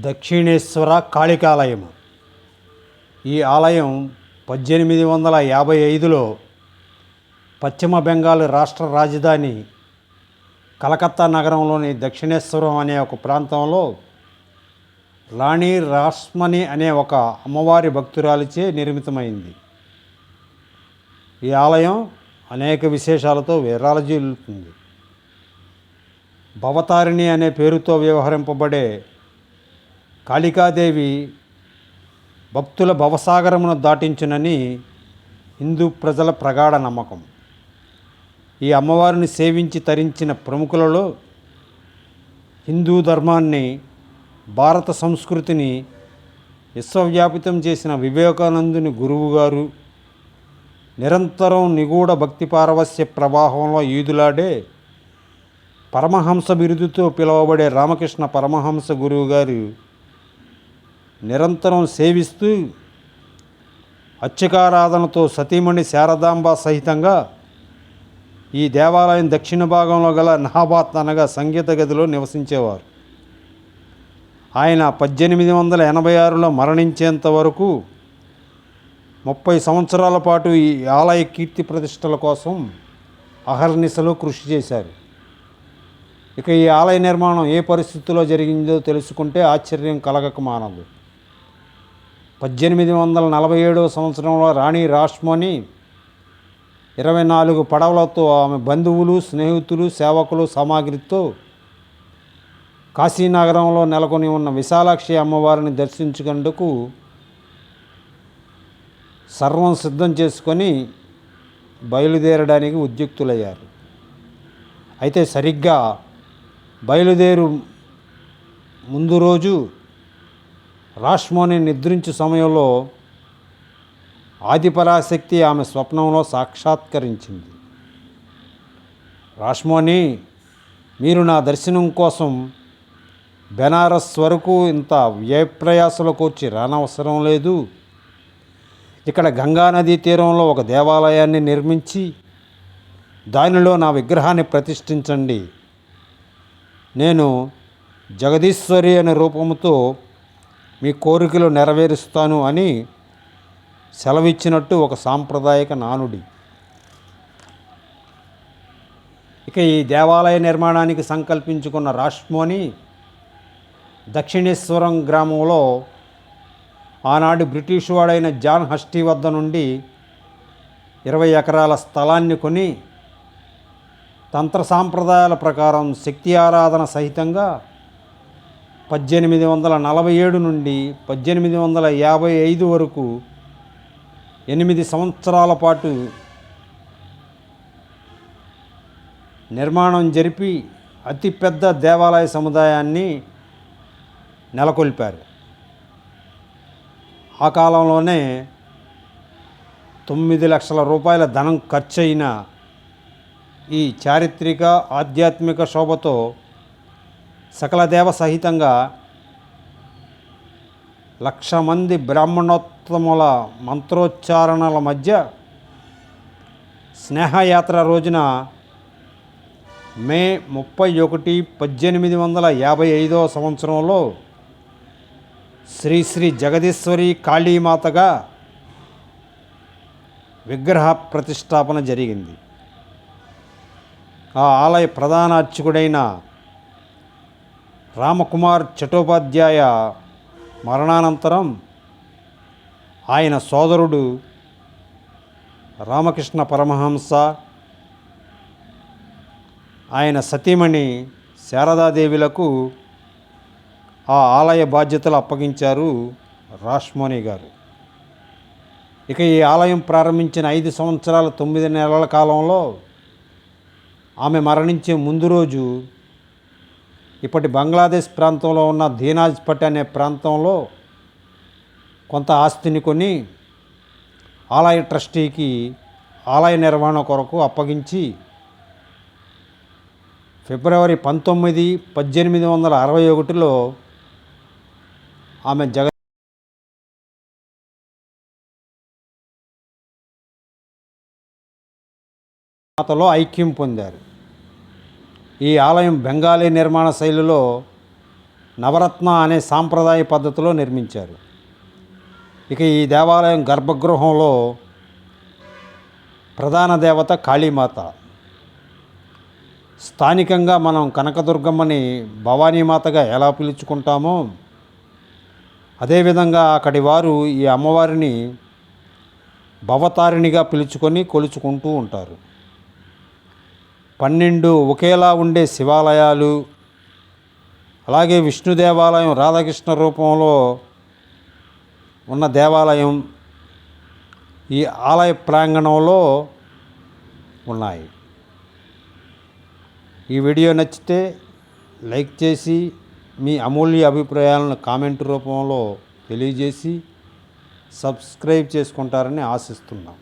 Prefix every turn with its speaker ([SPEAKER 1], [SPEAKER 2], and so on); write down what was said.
[SPEAKER 1] దక్షిణేశ్వర కాళికాలయం. ఈ ఆలయం పద్దెనిమిది వందల యాభై ఐదులో పశ్చిమ బెంగాల్ రాష్ట్ర రాజధాని కలకత్తా నగరంలోని దక్షిణేశ్వరం అనే ఒక ప్రాంతంలో రాణి రాస్మణి అనే ఒక అమ్మవారి భక్తురాలిచే నిర్మితమైంది. ఈ ఆలయం అనేక విశేషాలతో విరాలజీలుతుంది భవతారిణి అనే పేరుతో వ్యవహరింపబడే కాళికాదేవి భక్తుల భవసాగరమును దాటించునని హిందూ ప్రజల ప్రగాఢ నమ్మకం. ఈ అమ్మవారిని సేవించి తరించిన ప్రముఖులలో హిందూ ధర్మాన్ని భారత సంస్కృతిని విశ్వవ్యాపితం చేసిన వివేకానందుని గురువుగారు నిరంతరం నిగూఢ భక్తి పారవస్య ప్రవాహంలో ఈదులాడే పరమహంస బిరుదుతో పిలువబడే రామకృష్ణ పరమహంస గురువుగారు నిరంతరం సేవిస్తూ అర్చకారాధనతో సతీమణి శారదాంబ సహితంగా ఈ దేవాలయం దక్షిణ భాగంలో గల నహాబాత్ అనగా సంగీత గదిలో నివసించేవారు. ఆయన పద్దెనిమిది వందల ఎనభై ఆరులో మరణించేంత వరకు ముప్పై సంవత్సరాల పాటు ఈ ఆలయ కీర్తి ప్రతిష్టల కోసం అహర్నిశలు కృషి చేశారు. ఇక ఈ ఆలయ నిర్మాణం ఏ పరిస్థితిలో జరిగిందో తెలుసుకుంటే ఆశ్చర్యం కలగక మానదు. పద్దెనిమిది వందల నలభై ఏడో సంవత్సరంలో రాణి రాష్మోని ఇరవై నాలుగు పడవలతో ఆమె బంధువులు స్నేహితులు సేవకులు సామాగ్రితో కాశీనగరంలో నెలకొని ఉన్న విశాలాక్షి అమ్మవారిని దర్శించుకుందుకు సర్వం సిద్ధం చేసుకొని బయలుదేరడానికి ఉద్యుక్తులయ్యారు. అయితే సరిగ్గా బయలుదేరు ముందు రోజు రాష్మోని నిద్రించు సమయంలో ఆదిపరాశక్తి ఆమె స్వప్నంలో సాక్షాత్కరించింది. రాష్మోని మీరు నా దర్శనం కోసం బెనారస్ వరకు ఇంత వ్యయప్రయాసలకు వచ్చి రానవసరం లేదు. ఇక్కడ గంగానదీ తీరంలో ఒక దేవాలయాన్ని నిర్మించి దానిలో నా విగ్రహాన్ని ప్రతిష్ఠించండి. నేను జగదీశ్వరి అనే రూపంతో మీ కోరికలు నెరవేరుస్తాను అని సెలవిచ్చినట్టు ఒక సాంప్రదాయక నానుడి. ఇక ఈ దేవాలయ నిర్మాణానికి సంకల్పించుకున్న రాష్మోని దక్షిణేశ్వరం గ్రామంలో ఆనాడు బ్రిటిష్ వాడైన జాన్ హస్టీ వద్ద నుండి ఇరవై ఎకరాల స్థలాన్ని కొని తంత్ర సాంప్రదాయాల ప్రకారం శక్తి ఆరాధన సహితంగా పద్దెనిమిది వందల నలభై ఏడు నుండి పద్దెనిమిది వందల యాభై ఐదు వరకు ఎనిమిది సంవత్సరాల పాటు నిర్మాణం జరిపి అతిపెద్ద దేవాలయ సముదాయాన్ని నెలకొల్పారు. ఆ కాలంలోనే తొమ్మిది లక్షల రూపాయల ధనం ఖర్చయిన ఈ చారిత్రక ఆధ్యాత్మిక శోభతో సకల దేవ సహితంగా లక్ష మంది బ్రాహ్మణోత్తముల మంత్రోచ్చారణల మధ్య స్నేహయాత్ర రోజున మే ముప్పై ఒకటి పద్దెనిమిది వందల యాభై ఐదో సంవత్సరంలో శ్రీ శ్రీ జగదీశ్వరి కాళీమాతగా విగ్రహ ప్రతిష్టాపన జరిగింది. ఆ ఆలయ ప్రధాన అర్చకుడైన రామకుమార్ చటోపాధ్యాయ మరణానంతరం ఆయన సోదరుడు రామకృష్ణ పరమహంస ఆయన సతీమణి శారదాదేవిలకు ఆ ఆలయ బాధ్యతలు అప్పగించారు రాష్మోని గారు. ఇక ఈ ఆలయం ప్రారంభించిన ఐదు సంవత్సరాల తొమ్మిది నెలల కాలంలో ఆమె మరణించే ముందు రోజు ఇప్పటి బంగ్లాదేశ్ ప్రాంతంలో ఉన్న దీనాజ్పట్ అనే ప్రాంతంలో కొంత ఆస్తిని కొని ఆలయ ట్రస్టీకి ఆలయ నిర్వహణ కొరకు అప్పగించి ఫిబ్రవరి పంతొమ్మిది పద్దెనిమిది వందల అరవై ఒకటిలో ఆమె జగ మాతలో ఐక్యం పొందారు. ఈ ఆలయం బెంగాలీ నిర్మాణ శైలిలో నవరత్న అనే సాంప్రదాయ పద్ధతిలో నిర్మించారు. ఇక ఈ దేవాలయం గర్భగృహంలో ప్రధాన దేవత కాళీమాత. స్థానికంగా మనం కనకదుర్గమ్మని భవానీమాతగా ఎలా పిలుచుకుంటామో అదేవిధంగా అక్కడి వారు ఈ అమ్మవారిని భవతారిణిగా పిలుచుకొని కొలుచుకుంటూ ఉంటారు. పన్నెండు ఒకేలా ఉండే శివాలయాలు అలాగే విష్ణు దేవాలయం రాధాకృష్ణ రూపంలో ఉన్న దేవాలయం ఈ ఆలయ ప్రాంగణంలో ఉన్నాయి. ఈ వీడియో నచ్చితే లైక్ చేసి మీ అమూల్య అభిప్రాయాలను కామెంట్ రూపంలో తెలియజేసి సబ్స్క్రైబ్ చేసుకుంటారని ఆశిస్తున్నాం.